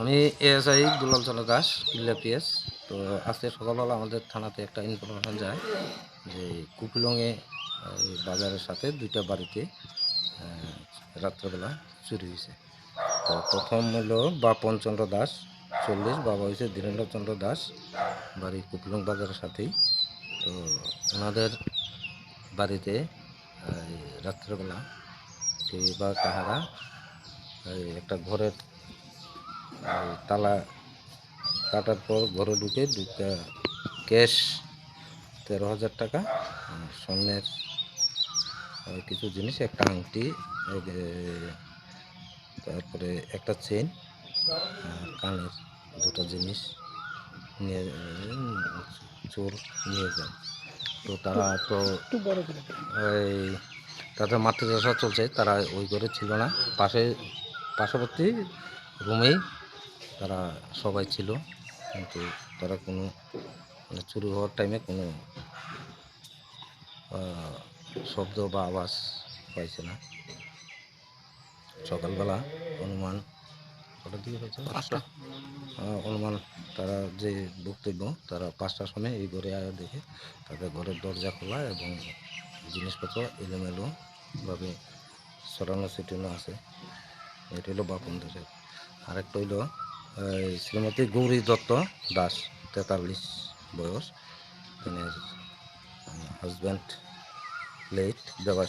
আমি ASI Dulal Chandra Das Killa PS তো আজকে সকালবেলা আমাদের থানাতে একটা ইনফরমেশন যায় যে কুপিলংয়ে বাজারের সাথে দুইটা বাড়িতে রাত্রেবেলা চুরি হয়েছে। তো প্রথম হলো বাপন চন্দ্র দাস, চল্লিশ, বাবা হয়েছে ধীরেন্দ্র চন্দ্র দাস, বাড়ি কুপিলং বাজারের সাথেই। তো ওনাদের বাড়িতে রাত্রেবেলা কে বা কাহারা একটা ঘরের এই তালা কাটার পর ঘরে ঢুকে দুটা ক্যাশ তেরো হাজার টাকা আর স্বর্ণের কিছু জিনিস একটা আংটি তারপরে একটা চেন কানের দুটো জিনিস নিয়ে চোর নিয়ে যায়। তো তারা তো ওই তাদের মাতৃদশা চলছে তারা ওই ঘরে ছিল না। পাশে পার্শ্ববর্তী রুমেই তারা সবাই ছিল কিন্তু তারা কোনো মানে চুরি হওয়ার টাইমে কোনো শব্দ বা আওয়াজ পাইছে না। সকালবেলা অনুমান কটার দিকে হয়েছে পাঁচটা। অনুমান তারা যে বক্তব্য তারা পাঁচটার সময় এই ঘরে আয়া দেখে তাদের ঘরের দরজা খোলা এবং জিনিসপত্র এলোমেলোভাবে সরানো ছিটানো আছে। এটা হলো বাপন দেশের। আরেকটা হইল শ্রীমতী গৌরী দত্ত দাস তেতাল্লিশ বয়স। তিনি হাজব্যান্ড লেট দেওয়া